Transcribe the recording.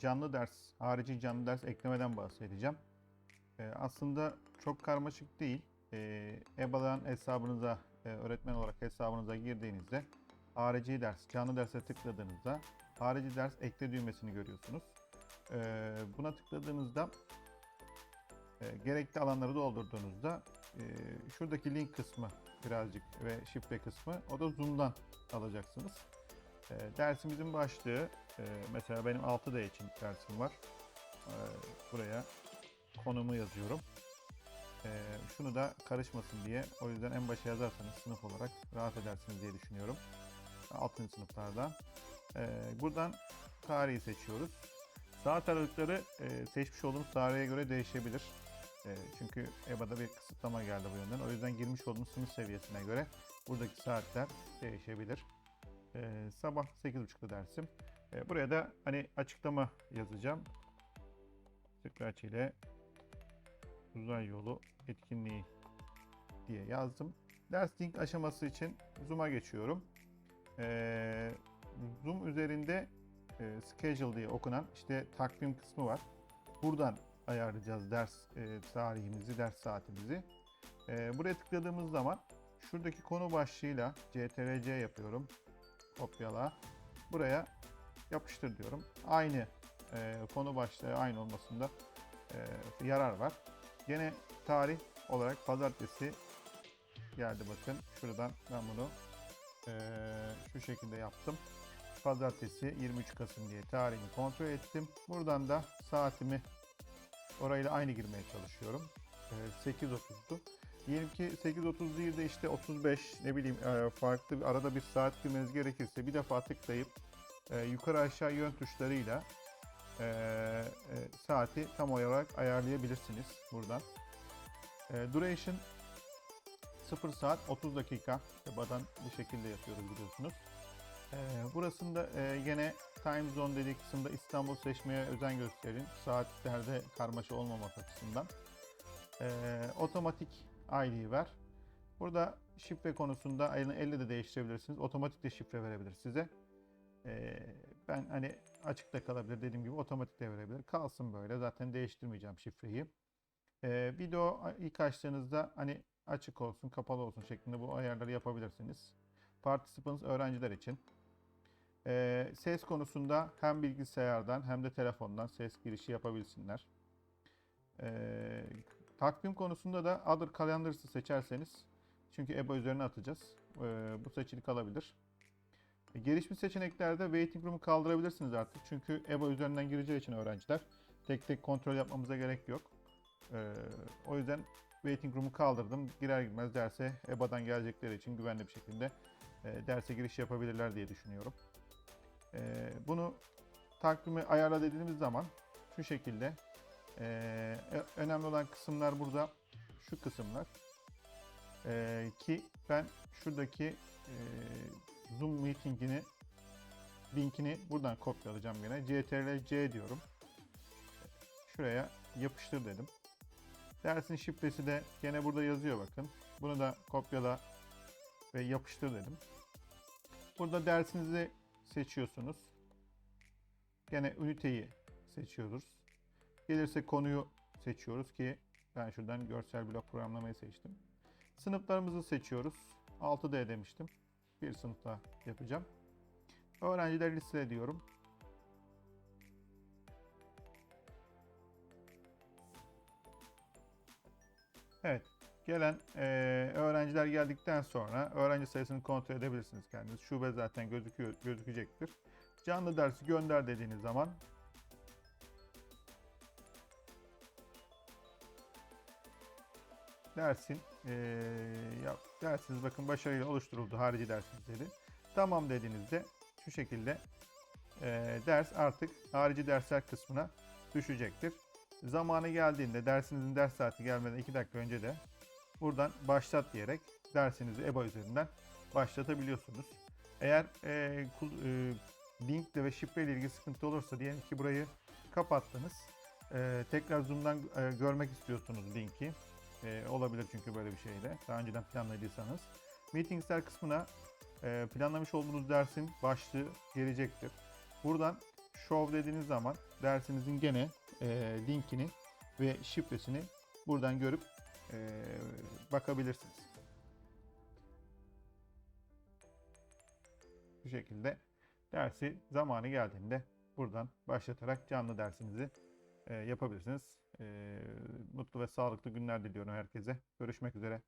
canlı ders, harici canlı ders eklemeden bahsedeceğim. E, aslında çok karmaşık değil. E, EBA'dan hesabınıza, e, öğretmen olarak hesabınıza girdiğinizde harici ders, canlı derse tıkladığınızda harici ders ekle düğmesini görüyorsunuz. E, buna tıkladığınızda e, gerekli alanları doldurduğunuzda e, şuradaki link kısmı birazcık ve şifre kısmı o da Zoom'dan alacaksınız. E, dersimizin başlığı e, mesela benim 6D için dersim var. E, buraya konumu yazıyorum. E, şunu da karışmasın diye o yüzden en başa yazarsanız sınıf olarak rahat edersiniz diye düşünüyorum. 6. sınıflarda. E, buradan tarihi seçiyoruz. Saat aralıkları e, seçmiş olduğumuz tarihe göre değişebilir. E, çünkü EBA'da bir kısıtlama geldi bu yönden. O yüzden girmiş olduğumuz sınıf seviyesine göre buradaki saatler değişebilir. E, sabah 8.30'da dersim. E, buraya da hani açıklama yazacağım. Scratch ile uzay yolu etkinliği diye yazdım. Ders link aşaması için Zoom'a geçiyorum. E, Zoom üzerinde e, schedule diye okunan işte takvim kısmı var. Buradan ayarlayacağız ders e, tarihimizi, ders saatimizi. E, buraya tıkladığımız zaman şuradaki konu başlığıyla CTRL-C yapıyorum. Kopyala. Buraya yapıştır diyorum. Aynı e, konu başlığı aynı olmasında e, yarar var. Gene tarih olarak pazartesi geldi bakın. Şuradan ben bunu e, şu şekilde yaptım. Pazartesi 23 Kasım diye tarihini kontrol ettim. Buradan da saatimi orayla aynı girmeye çalışıyorum. Ee, 8.30'du. Diyelim ki 8.30 değil de işte 35 ne bileyim e, farklı arada bir saat girmeniz gerekirse bir defa tıklayıp e, yukarı aşağı yön tuşlarıyla e, saati tam olarak ayarlayabilirsiniz buradan. Duration 0 saat 30 dakika. Badan bu şekilde yapıyoruz biliyorsunuz. Burasında e, yine time zone dediği kısımda İstanbul seçmeye özen gösterin. Saatlerde karmaşa olmamak açısından. Ee, otomatik ID ver. Burada şifre konusunda elle de değiştirebilirsiniz. Otomatik de şifre verebilir size. Ee, ben hani açıkta kalabilir dediğim gibi otomatik de verebilir. Kalsın böyle zaten değiştirmeyeceğim şifreyi. Ee, video ilk açtığınızda hani açık olsun kapalı olsun şeklinde bu ayarları yapabilirsiniz. Participants öğrenciler için. Ee, ses konusunda hem bilgisayardan hem de telefondan ses girişi yapabilsinler. Ee, takvim konusunda da Other Calendars'ı seçerseniz çünkü EBA üzerine atacağız. Ee, bu seçili kalabilir. E, gelişmiş seçeneklerde Waiting Room'u kaldırabilirsiniz artık. Çünkü EBA üzerinden gireceği için öğrenciler tek tek kontrol yapmamıza gerek yok. Ee, o yüzden Waiting Room'u kaldırdım. Girer girmez derse EBA'dan gelecekleri için güvenli bir şekilde e, derse giriş yapabilirler diye düşünüyorum. E, bunu takvimi ayarla dediğimiz zaman şu şekilde e, ö- önemli olan kısımlar burada. Şu kısımlar. E, ki ben şuradaki e, Zoom meetingini linkini buradan kopyalayacağım yine. CTRL C diyorum. Şuraya yapıştır dedim. Dersin şifresi de gene burada yazıyor bakın. Bunu da kopyala ve yapıştır dedim. Burada dersinizi seçiyorsunuz. Gene üniteyi seçiyoruz. Gelirse konuyu seçiyoruz ki ben şuradan görsel blok programlamayı seçtim. Sınıflarımızı seçiyoruz. 6D demiştim. Bir sınıfta yapacağım. Öğrencileri listele diyorum. Evet. Gelen e, öğrenciler geldikten sonra öğrenci sayısını kontrol edebilirsiniz kendiniz. Şube zaten gözüküyor, gözükecektir. Canlı dersi gönder dediğiniz zaman dersin e, yap, dersiniz bakın başarıyla oluşturuldu harici dersiniz dedi. Tamam dediğinizde şu şekilde e, ders artık harici dersler kısmına düşecektir. Zamanı geldiğinde dersinizin ders saati gelmeden 2 dakika önce de buradan başlat diyerek dersinizi EBA üzerinden başlatabiliyorsunuz. Eğer e, kul- e, linkle ve şifre ile ilgili sıkıntı olursa diyelim ki burayı kapattınız. E, tekrar Zoom'dan e, görmek istiyorsunuz linki. E, olabilir çünkü böyle bir şeyde. Daha önceden planladıysanız. Meetingsler kısmına e, planlamış olduğunuz dersin başlığı gelecektir. Buradan Show dediğiniz zaman dersinizin gene e, linkini ve şifresini buradan görüp e, bakabilirsiniz. Bu şekilde dersi zamanı geldiğinde buradan başlatarak canlı dersinizi e, yapabilirsiniz e, mutlu ve sağlıklı günler diliyorum herkese. Görüşmek üzere.